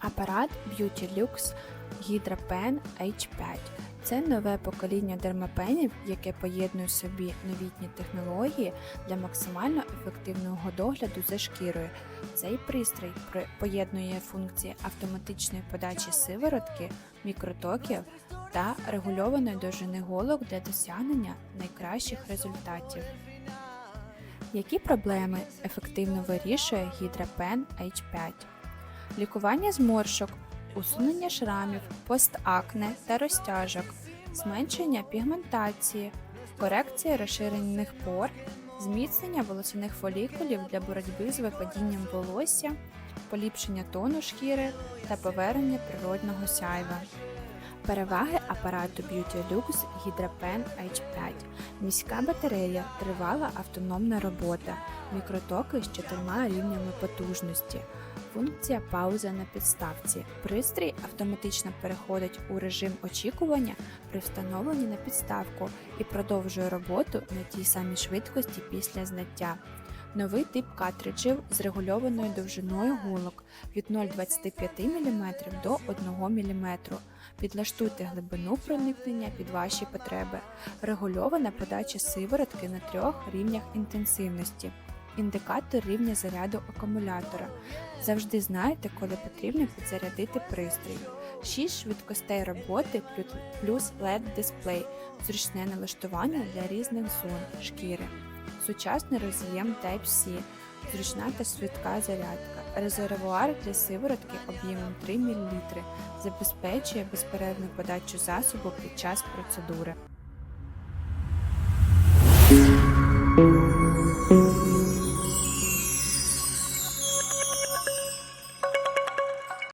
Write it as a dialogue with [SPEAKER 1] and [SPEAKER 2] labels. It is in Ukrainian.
[SPEAKER 1] Апарат Beauty Lux Hydra Pen H5. Це нове покоління дермапенів, яке поєднує собі новітні технології для максимально ефективного догляду за шкірою. Цей пристрій при- поєднує функції автоматичної подачі сиворотки, мікротоків та регульованої довжини голок для досягнення найкращих результатів. Які проблеми ефективно вирішує Pen H5? лікування зморшок, усунення шрамів, постакне та розтяжок, зменшення пігментації, корекція розширених пор, зміцнення волосяних фолікулів для боротьби з випадінням волосся, поліпшення тону шкіри та повернення природного сяйва. Переваги апарату Beauty Lux Hydra Pen H5. Міська батарея, тривала автономна робота, мікротоки з чотирма рівнями потужності, Функція пауза на підставці. Пристрій автоматично переходить у режим очікування при встановленні на підставку і продовжує роботу на тій самій швидкості після зняття. Новий тип картриджів з регульованою довжиною голок від 0,25 мм до 1 мм. Підлаштуйте глибину проникнення під ваші потреби. Регульована подача сиворотки на трьох рівнях інтенсивності. Індикатор рівня заряду акумулятора. Завжди знаєте, коли потрібно підзарядити пристрій. 6 швидкостей роботи плюс LED дисплей, зручне налаштування для різних зон шкіри, сучасний роз'єм Type-C, зручна та швидка зарядка, резервуар для сиворотки об'ємом 3 мл, забезпечує безперервну подачу засобу під час процедури.